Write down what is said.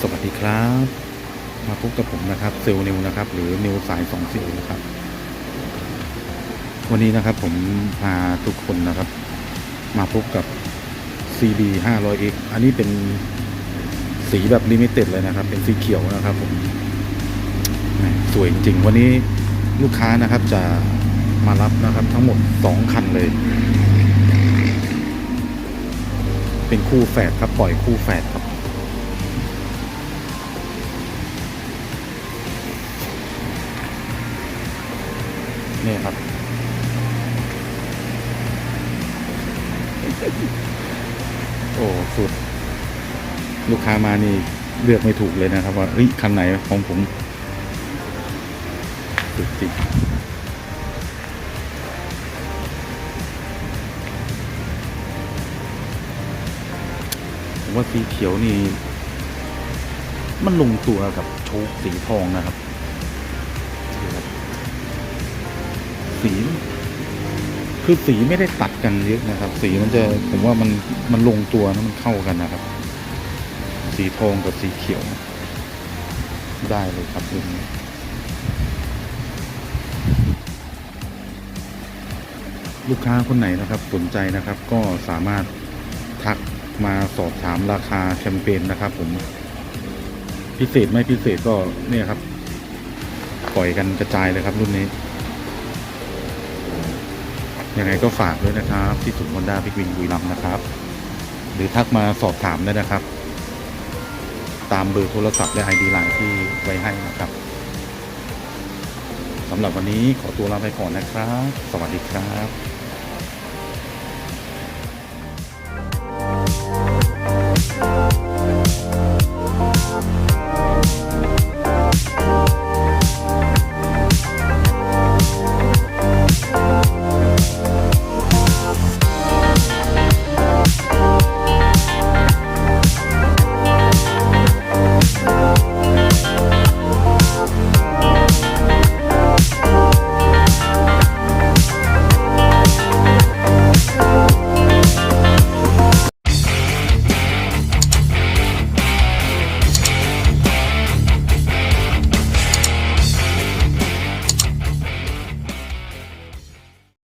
ซลล์นิวนะครับ หรือนิวสาย2สิวนะครับ วันนี้นะครับผมพาทุกคนนะครับ มาพบกับ CB 500X อันนี้เป็นสีแบบลิมิเต็ดเลยนะครับ เป็นสีเขียวนะครับผมสวยจริง ๆ วันนี้ลูกค้านะครับจะมารับนะครับ ทั้งหมด 2 คันเลย เป็นคู่แฝดครับปล่อยคู่แฝดครับ นี่ครับ โอ้สุด ลูกค้ามานี่เลือกไม่ถูกเลยนะครับ ว่าเฮ้ยคันไหนของผมสุดจริงผมว่าสีเขียวนี่ มันลงตัวกับโชคสีทองนะครับนี่ครับ สีคือสีไม่ได้ตัดกันเยอะนะครับ สีมันจะผมว่ามันมันลงตัวนะมันเข้ากันนะครับ สีทองกับสีเขียว ได้เลยครับรุ่นนี้ลูกค้าคนไหนนะครับสนใจนะครับก็สามารถทักมาสอบถามราคาแคมเปญนะครับ ผมพิเศษไม่พิเศษก็เนี่ยครับ ปล่อยกันกระจายเลยครับรุ่นนี้ ยังไงก็ฝากด้วยนะครับ ที่ศูนย์ฮอนด้าพิกวินบุรีรัมย์นะครับ หรือทักมาสอบถามได้นะครับ ตามเบอร์โทรศัพท์และ ID ไลน์ที่ไว้ให้นะครับสำหรับวันนี้ขอตัวลาไปก่อนนะครับ สวัสดีครับ